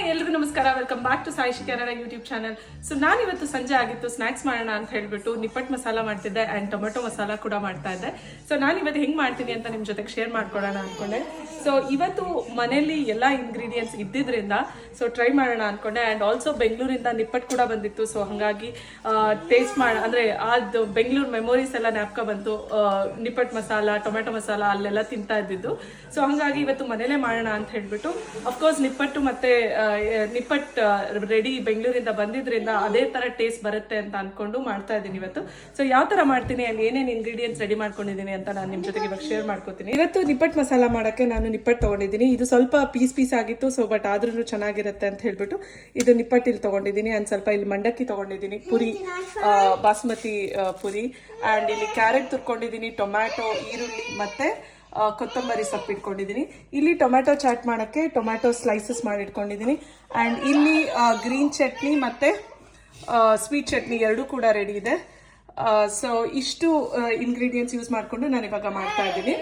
Hi ಎಲ್ರಿಗೂ ನಮಸ್ಕಾರ. Welcome back to Saishi Kannada YouTube channel so ನಾನು ಇವತ್ತು ಸಂಜೆ ಆಗಿತ್ತು. ಸ್ನಾಕ್ಸ್ ಮಾಡೋಣ ಅಂತ ಹೇಳ್ಬಿಟ್ಟು ನಿಪ್ಪಟ್ ಮಸಾಲ ಮಾಡ್ತಿದ್ದೆ ಆ್ಯಂಡ್ ಟೊಮೆಟೊ ಮಸಾಲ ಕೂಡ ಮಾಡ್ತಾ ಇದ್ದೆ. ಸೊ ನಾನು ಇವತ್ತು ಹೆಂಗೆ ಮಾಡ್ತೀನಿ ಅಂತ ನಿಮ್ಮ ಜೊತೆಗೆ ಶೇರ್ ಮಾಡ್ಕೊಳ್ಳೋಣ ಅಂದ್ಕೊಂಡೆ ಸೊ ಇವತ್ತು ಮನೆಯಲ್ಲಿ ಎಲ್ಲ ಇಂಗ್ರೀಡಿಯೆಂಟ್ಸ್ ಇದ್ದಿದ್ರಿಂದ ಸೊ ಟ್ರೈ ಮಾಡೋಣ ಅಂದ್ಕೊಂಡೆ ಆ್ಯಂಡ್ ಆಲ್ಸೋ ಬೆಂಗಳೂರಿಂದ ನಿಪ್ಪಟ್ ಕೂಡ ಬಂದಿತ್ತು. ಸೊ ಹಾಗಾಗಿ ಟೇಸ್ಟ್ ಮಾಡ, ಅಂದರೆ ಅದು ಬೆಂಗಳೂರು ಮೆಮೊರೀಸ್ ಎಲ್ಲ ಜ್ಞಾಪಕ ಬಂತು. ನಿಪ್ಪಟ್ ಮಸಾಲ, ಟೊಮೆಟೊ ಮಸಾಲ ಅಲ್ಲೆಲ್ಲ ತಿಂತಾ ಇದ್ದಿದ್ದು. ಸೊ ಹಾಗಾಗಿ ಇವತ್ತು ಮನೇಲೆ ಮಾಡೋಣ ಅಂತ ಹೇಳ್ಬಿಟ್ಟು ಅಫ್ಕೋರ್ಸ್ ನಿಪ್ಪಟ್ಟು ಮತ್ತೆ ನಿಪ್ಪಟ್ ರೆಡಿ ಬೆಂಗಳೂರಿಂದ ಬಂದಿದ್ರಿಂದ ಅದೇ ತರ ಟೇಸ್ಟ್ ಬರುತ್ತೆ ಅಂತ ಅನ್ಕೊಂಡು ಮಾಡ್ತಾ ಇದ್ದೀನಿ ಇವತ್ತು. ಸೊ ಯಾವ ತರ ಮಾಡ್ತೀನಿ ಅಲ್ಲಿ ಏನೇನು ಇಂಗ್ರೀಡಿಯೆಂಟ್ಸ್ ರೆಡಿ ಮಾಡ್ಕೊಂಡಿದ್ದೀನಿ ಅಂತ ನಾನು ನಿಮ್ಮ ಜೊತೆಗೆ ಇವಾಗ ಶೇರ್ ಮಾಡ್ಕೋತೀನಿ. ಇವತ್ತು ನಿಪ್ಪಟ್ ಮಸಾಲ ಮಾಡಕ್ಕೆ ನಾನು ನಿಪ್ಪಟ್ಟು ತಗೊಂಡಿದ್ದೀನಿ. ಇದು ಸ್ವಲ್ಪ ಪೀಸ್ ಪೀಸ್ ಆಗಿತ್ತು ಸೊ ಬಟ್ ಆದ್ರೂ ಚೆನ್ನಾಗಿರುತ್ತೆ ಅಂತ ಹೇಳ್ಬಿಟ್ಟು ಇದು ನಿಪ್ಪಟ್ಟು ಇಲ್ಲಿ ತಗೊಂಡಿದ್ದೀನಿ ಅಂಡ್ ಸ್ವಲ್ಪ ಇಲ್ಲಿ ಮಂಡಕ್ಕಿ ತಗೊಂಡಿದ್ದೀನಿ, ಪುರಿ ಬಾಸ್ಮತಿ ಪುರಿ. ಅಂಡ್ ಇಲ್ಲಿ ಕ್ಯಾರೆಟ್ ತುರ್ಕೊಂಡಿದ್ದೀನಿ ಟೊಮ್ಯಾಟೊ ಈರುಳ್ಳಿ ಮತ್ತೆ ಕೊತ್ತಂಬರಿ ಸೊಪ್ಪು ಇಟ್ಕೊಂಡಿದ್ದೀನಿ. ಇಲ್ಲಿ ಟೊಮ್ಯಾಟೊ ಚಾಟ್ ಮಾಡೋಕ್ಕೆ ಟೊಮ್ಯಾಟೊ ಸ್ಲೈಸಸ್ ಮಾಡಿ ಇಟ್ಕೊಂಡಿದ್ದೀನಿ ಆ್ಯಂಡ್ ಇಲ್ಲಿ ಗ್ರೀನ್ ಚಟ್ನಿ ಮತ್ತು ಸ್ವೀಟ್ ಚಟ್ನಿ ಎರಡೂ ಕೂಡ ರೆಡಿ ಇದೆ. ಸೊ ಇಷ್ಟು ಇಂಗ್ರೀಡಿಯೆಂಟ್ಸ್ ಯೂಸ್ ಮಾಡಿಕೊಂಡು ನಾನು ಇವಾಗ ಮಾಡ್ತಾ ಇದ್ದೀನಿ.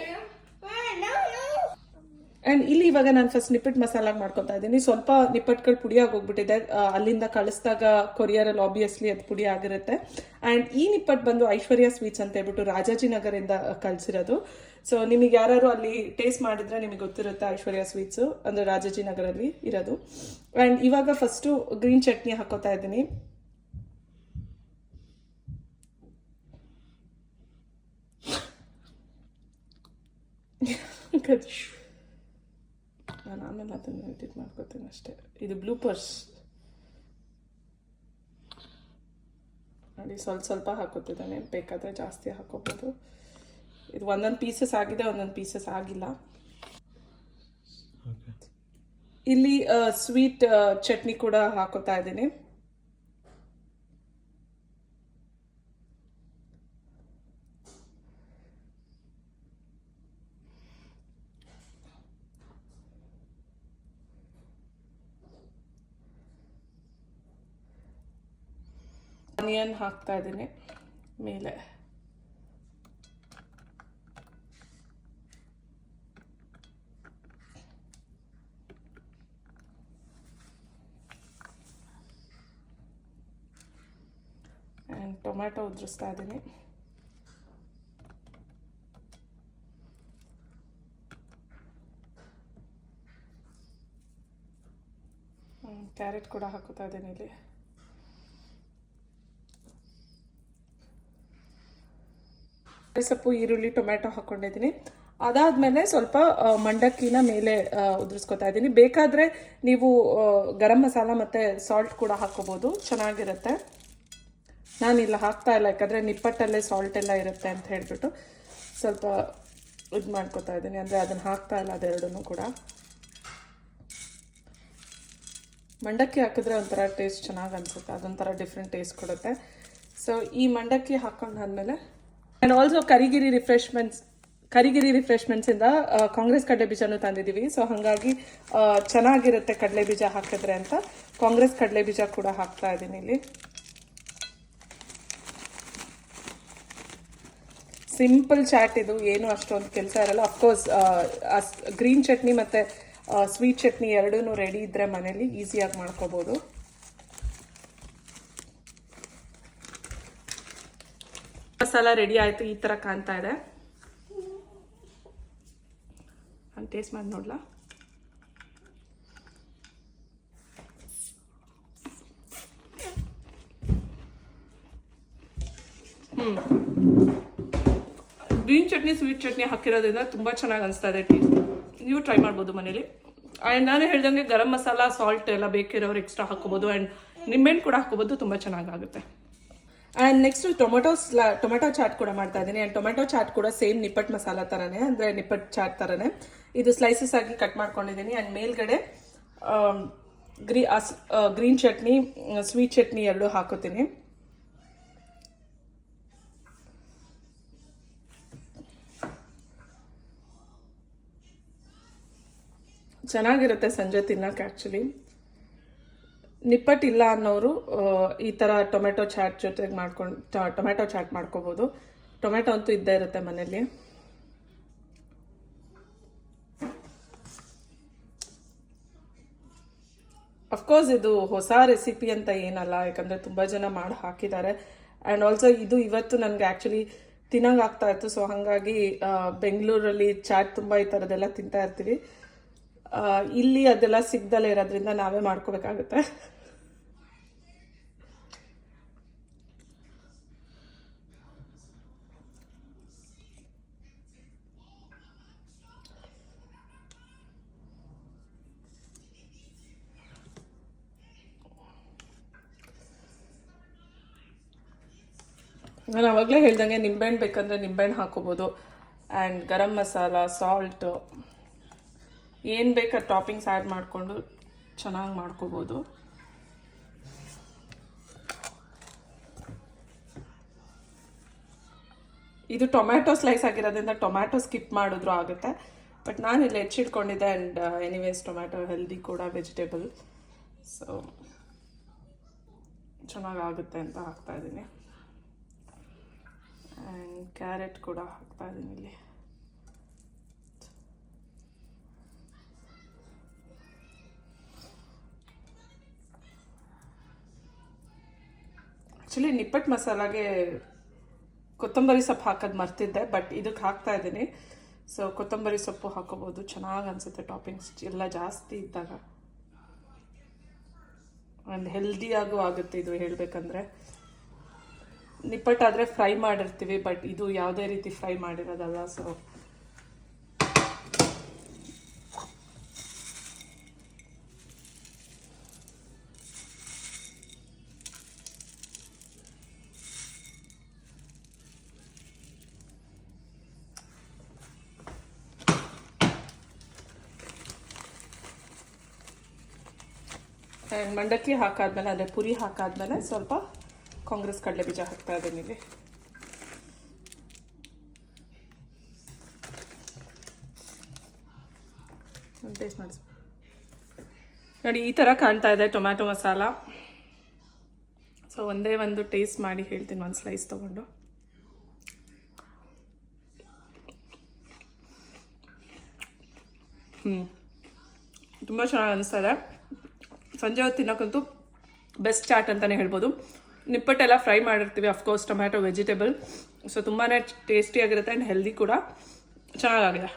ಆ್ಯಂಡ್ ಇಲ್ಲಿ ಇವಾಗ ನಾನು ಫಸ್ಟ್ ನಿಪ್ಪಟ್ಟು ಮಸಾಲ ಮಾಡ್ಕೊತಾ ಇದ್ದೀನಿ. ಸ್ವಲ್ಪ ನಿಪ್ಪಟ್ಟುಗಳು ಪುಡಿಯಾಗಿ ಹೋಗ್ಬಿಟ್ಟಿದೆ. ಅಲ್ಲಿಂದ ಕಳಿಸಿದಾಗ ಕೊರಿಯರಲ್ಲಿ ಆಬ್ವಿಯಸ್ಲಿ ಅದು ಪುಡಿ ಆಗಿರುತ್ತೆ. ಆ್ಯಂಡ್ ಈ ನಿಪ್ಪಟ್ಟು ಬಂದು ಐಶ್ವರ್ಯ ಸ್ವೀಟ್ಸ್ ಅಂತ ಹೇಳ್ಬಿಟ್ಟು ರಾಜಾಜಿನಗರಿಂದ ಕಳಿಸಿರೋದು. ಸೊ ನಿಮಗೆ ಯಾರು ಅಲ್ಲಿ ಟೇಸ್ಟ್ ಮಾಡಿದ್ರೆ ನಿಮಗೆ ಗೊತ್ತಿರುತ್ತೆ ಐಶ್ವರ್ಯ ಸ್ವೀಟ್ಸು ಅಂದರೆ ರಾಜಾಜಿನಗರಲ್ಲಿ ಇರೋದು. ಆ್ಯಂಡ್ ಇವಾಗ ಫಸ್ಟು ಗ್ರೀನ್ ಚಟ್ನಿ ಹಾಕೋತಾ ಇದ್ದೀನಿ. ನಾನು ಆಮೇಲೆ ಅದನ್ನು ಎಡಿಟ್ ಮಾಡ್ಕೋತೀನಿ ಅಷ್ಟೇ. ಇದು ಬ್ಲೂ ಪರ್ಸ್ ನೋಡಿ, ಸ್ವಲ್ಪ ಸ್ವಲ್ಪ ಹಾಕೋತಿದ್ದಾನೆ. ಬೇಕಾದರೆ ಜಾಸ್ತಿ ಹಾಕೋಬೋದು. ಇದು ಒಂದೊಂದು ಪೀಸಸ್ ಆಗಿದೆ ಒಂದೊಂದು ಪೀಸಸ್ ಆಗಿಲ್ಲ. ಇಲ್ಲಿ ಸ್ವೀಟ್ ಚಟ್ನಿ ಕೂಡ ಹಾಕೋತಾ ಇದ್ದೀನಿ. ಆನಿಯನ್ ಹಾಕ್ತಾ ಇದ್ದೀನಿ. ಮೇಲೆ ಆ್ಯಂಡ್ ಟೊಮ್ಯಾಟೊ ಉದುರಿಸ್ತಾ ಇದ್ದೀನಿ. ಕ್ಯಾರೆಟ್ ಕೂಡ ಹಾಕೋತಾ ಇದ್ದೀನಿ ಇಲ್ಲಿ. ಸೊಪ್ಪು, ಈರುಳ್ಳಿ, ಟೊಮ್ಯಾಟೊ ಹಾಕ್ಕೊಂಡಿದ್ದೀನಿ ಅದಾದಮೇಲೆ ಸ್ವಲ್ಪ ಮಂಡಕ್ಕಿನ ಮೇಲೆ ಉದುರಿಸ್ಕೊತಾ ಇದ್ದೀನಿ. ಬೇಕಾದರೆ ನೀವು ಗರಂ ಮಸಾಲ ಮತ್ತು ಸಾಲ್ಟ್ ಕೂಡ ಹಾಕೋಬೋದು. ಚೆನ್ನಾಗಿರುತ್ತೆ. ನಾನಿಲ್ಲ ಹಾಕ್ತಾ ಇಲ್ಲ, ಯಾಕಂದರೆ ನಿಪ್ಪಟ್ಟಲ್ಲೇ ಸಾಲ್ಟ್ ಎಲ್ಲ ಇರುತ್ತೆ ಅಂತ ಹೇಳಿಬಿಟ್ಟು ಸ್ವಲ್ಪ ಇದು ಮಾಡ್ಕೋತಾ ಇದ್ದೀನಿ. ಅಂದರೆ ಅದನ್ನು ಹಾಕ್ತಾ ಇಲ್ಲ ಅದೆರಡೂ ಕೂಡ. ಮಂಡಕ್ಕಿ ಹಾಕಿದ್ರೆ ಒಂಥರ ಟೇಸ್ಟ್ ಚೆನ್ನಾಗಿ ಅನಿಸುತ್ತೆ, ಅದೊಂಥರ ಡಿಫ್ರೆಂಟ್ ಟೇಸ್ಟ್ ಕೊಡುತ್ತೆ. ಸೊ ಈ ಮಂಡಕ್ಕಿ ಹಾಕೊಂಡಾದ್ಮೇಲೆ and also Karigiri refreshments Karigiri ರಿಫ್ರೆಶ್ಮೆಂಟ್ಸಿಂದ Congress ಕಡಲೆ ಬೀಜನೂ ತಂದಿದ್ದೀವಿ ಸೊ ಹಾಗಾಗಿ ಚೆನ್ನಾಗಿರುತ್ತೆ ಕಡಲೆ ಬೀಜ ಹಾಕಿದ್ರೆ ಅಂತ ಕಾಂಗ್ರೆಸ್ ಕಡಲೆ ಬೀಜ ಕೂಡ ಹಾಕ್ತಾ ಇದ್ದೀನಿ ಇಲ್ಲಿ. ಸಿಂಪಲ್ ಚಾಟ್ ಇದು, ಏನು ಅಷ್ಟೊಂದು ಕೆಲಸ ಇರಲ್ಲ. ಅಫ್ಕೋರ್ಸ್ ಗ್ರೀನ್ ಚಟ್ನಿ ಮತ್ತು ಸ್ವೀಟ್ ಚಟ್ನಿ ಎರಡೂ ರೆಡಿ ಇದ್ದರೆ ಮನೇಲಿ ಈಸಿಯಾಗಿ ಮಾಡ್ಕೋಬೋದು. ಮಸಾಲ ರೆಡಿ ಆಯಿತು, ಈ ಥರ ಕಾಣ್ತಾ ಇದೆ. ನಾನು ಟೇಸ್ಟ್ ಮಾಡಿ ನೋಡ್ಲಾ? ಗ್ರೀನ್ ಚಟ್ನಿ ಸ್ವೀಟ್ ಚಟ್ನಿ ಹಾಕಿರೋದ್ರಿಂದ ತುಂಬ ಚೆನ್ನಾಗಿ ಅನಿಸ್ತಾ ಇದೆ ಟೇಸ್ಟ್ ನೀವು ಟ್ರೈ ಮಾಡ್ಬೋದು ಮನೇಲಿ. ಆ್ಯಂಡ್ ನಾನು ಹೇಳ್ದಂಗೆ ಗರಂ ಮಸಾಲ ಸಾಲ್ಟ್ ಎಲ್ಲ ಬೇಕಿರೋರು ಎಕ್ಸ್ಟ್ರಾ ಹಾಕೋಬೋದು ಆ್ಯಂಡ್ ನಿಂಬೆಹಣ್ಣು ಕೂಡ ಹಾಕೋಬೋದು ತುಂಬ ಚೆನ್ನಾಗಾಗುತ್ತೆ. ಆ್ಯಂಡ್ ನೆಕ್ಸ್ಟ್ ಟೊಮೆಟೊ ಸ್ಲಾ, ಟೊಮೆಟೊ ಚಾಟ್ ಕೂಡ ಮಾಡ್ತಾ ಇದ್ದೀನಿ ಆ್ಯಂಡ್ ಟೊಮೆಟೊ ಚಾಟ್ ಕೂಡ ಸೇಮ್ ನಿಪ್ಪಟ್ ಮಸಾಲ ಥರನೇ ಅಂದರೆ ನಿಪ್ಪಟ್ ಚಾಟ್ ಥರನೇ ಇದು ಸ್ಲೈಸಸ್ ಆಗಿ ಕಟ್ ಮಾಡ್ಕೊಂಡಿದ್ದೀನಿ ಆ್ಯಂಡ್ ಮೇಲ್ಗಡೆ ಗ್ರೀ ಗ್ರೀನ್ ಚಟ್ನಿ ಸ್ವೀಟ್ ಚಟ್ನಿ ಎರಡೂ ಹಾಕೋತೀನಿ ಚೆನ್ನಾಗಿರುತ್ತೆ ಸಂಜೆ ತಿನ್ನೋಕೆ ಆ್ಯಕ್ಚುಲಿ ನಿಪ್ಪಟ್ಟಿಲ್ಲ ಅನ್ನೋರು ಈ ಥರ ಟೊಮೆಟೊ ಚಾಟ್ ಜೊತೆಗೆ ಮಾಡ್ಕೊಂಡು ಟೊಮೆಟೊ ಚಾಟ್ ಮಾಡ್ಕೋಬೋದು. ಟೊಮೆಟೊ ಅಂತೂ ಇದ್ದೇ ಇರುತ್ತೆ ಮನೇಲಿ ಅಫ್ಕೋರ್ಸ್ ಇದು ಹೊಸ ರೆಸಿಪಿ ಅಂತ ಏನಲ್ಲ, ಯಾಕಂದರೆ ತುಂಬ ಜನ ಮಾಡಿ ಹಾಕಿದ್ದಾರೆ. ಆ್ಯಂಡ್ ಆಲ್ಸೋ ಇದು ಇವತ್ತು ನನಗೆ ಆ್ಯಕ್ಚುಲಿ ತಿನ್ನಂಗೆ ಆಗ್ತಾ ಇತ್ತು ಸೊ ಹಾಗಾಗಿ ಬೆಂಗಳೂರಲ್ಲಿ ಚಾಟ್ ತುಂಬ ಈ ಥರದ್ದೆಲ್ಲ ತಿಂತಾ ಇರ್ತೀವಿ. ಇಲ್ಲಿ ಅದೆಲ್ಲ ಸಿಗ್ದಲೇ ಇರೋದ್ರಿಂದ ನಾವೇ ಮಾಡ್ಕೋಬೇಕಾಗುತ್ತೆ. ನಾನು ಆವಾಗಲೇ ಹೇಳ್ದಂಗೆ ನಿಂಬೆಹಣ್ಣು ಬೇಕಂದ್ರೆ ನಿಂಬೆಹಣ್ಣು ಹಾಕೋಬೋದು. ಆ್ಯಂಡ್ ಗರಂ ಮಸಾಲ ಸಾಲ್ಟ್ ಏನು ಬೇಕಾದ ಟಾಪಿಂಗ್ಸ್ ಆ್ಯಡ್ ಮಾಡಿಕೊಂಡು ಚೆನ್ನಾಗಿ ಮಾಡ್ಕೋಬೋದು. ಇದು ಟೊಮ್ಯಾಟೊ ಸ್ಲೈಸ್ ಆಗಿರೋದ್ರಿಂದ ಟೊಮ್ಯಾಟೊ ಸ್ಕಿಪ್ ಮಾಡಿದ್ರು ಆಗುತ್ತೆ. ಬಟ್ ನಾನು ಇಲ್ಲಿ ಹೆಚ್ಚಿಟ್ಕೊಂಡಿದ್ದೆ ಆ್ಯಂಡ್ ಎನಿವೇಸ್ ಟೊಮ್ಯಾಟೊ ಹೆಲ್ದಿ ಕೂಡ ವೆಜಿಟೇಬಲ್ ಸೊ ಚೆನ್ನಾಗಾಗುತ್ತೆ ಅಂತ ಹಾಕ್ತಾ ಇದ್ದೀನಿ. ಆ್ಯಂಡ್ ಕ್ಯಾರೆಟ್ ಕೂಡ ಹಾಕ್ತಾ ಇದ್ದೀನಿ ಇಲ್ಲಿ. ಆ್ಯಕ್ಚುಲಿ ನಿಪ್ಪಟ್ಟು ಮಸಾಲಾಗೆ ಕೊತ್ತಂಬರಿ ಸೊಪ್ಪು ಹಾಕೋದು ಮರ್ತಿದ್ದೆ, ಬಟ್ ಇದಕ್ಕೆ ಹಾಕ್ತಾ ಇದ್ದೀನಿ. ಸೊ ಕೊತ್ತಂಬರಿ ಸೊಪ್ಪು ಹಾಕೋಬೋದು. ಚೆನ್ನಾಗಿ ಅನಿಸುತ್ತೆ ಟಾಪಿಂಗ್ಸ್. ಎಲ್ಲ ಜಾಸ್ತಿ ಇದ್ದಾಗ. ಒಂದು ಹೆಲ್ದಿಯಾಗೂ ಆಗುತ್ತೆ ಇದು ಹೇಳಬೇಕಂದ್ರೆ. ನಿಪ್ಪಟ್ಟಾದರೆ ಫ್ರೈ ಮಾಡಿರ್ತೀವಿ, ಬಟ್ ಇದು ಯಾವುದೇ ರೀತಿ ಫ್ರೈ ಮಾಡಿರೋದಲ್ಲ ಸೊ ಆ್ಯಂಡ್ ಮಂಡಕ್ಕಿ ಹಾಕಾದ್ಮೇಲೆ ಅದೇ ಪುರಿ ಹಾಕಾದ್ಮೇಲೆ ಸ್ವಲ್ಪ ಕಾಂಗ್ರೆಸ್ ಕಡಲೆ ಬೀಜ ಹಾಕ್ತಾ ಇದ್ದೀನಿ ಇಲ್ಲಿ ಟೇಸ್ಟ್ ಮಾಡಿಸಿ ನೋಡಿ ಈ ಥರ ಕಾಣ್ತಾ ಇದೆ ಟೊಮ್ಯಾಟೊ ಮಸಾಲ. ಸೊ ಒಂದೇ ಒಂದು ಟೇಸ್ಟ್ ಮಾಡಿ ಹೇಳ್ತೀನಿ, ಒಂದು ಸ್ಲೈಸ್ ತೊಗೊಂಡು. ಹ್ಞೂ ತುಂಬ ಚೆನ್ನಾಗಿ ಅನಿಸ್ತಾ ಇದೆ. ಸಂಜೆ ಹೊತ್ತು ತಿನ್ನೋಕ್ಕಂತೂ ಬೆಸ್ಟ್ ಚಾಟ್ ಅಂತಲೇ ಹೇಳ್ಬೋದು. ನಿಪ್ಪಟ್ಟೆಲ್ಲ ಫ್ರೈ ಮಾಡಿರ್ತೀವಿ of course tomato vegetable so ತುಂಬಾ ಟೇಸ್ಟಿಯಾಗಿರುತ್ತೆ ಆ್ಯಂಡ್ ಹೆಲ್ದಿ ಕೂಡ. ಚೆನ್ನಾಗಾಗಿದೆ.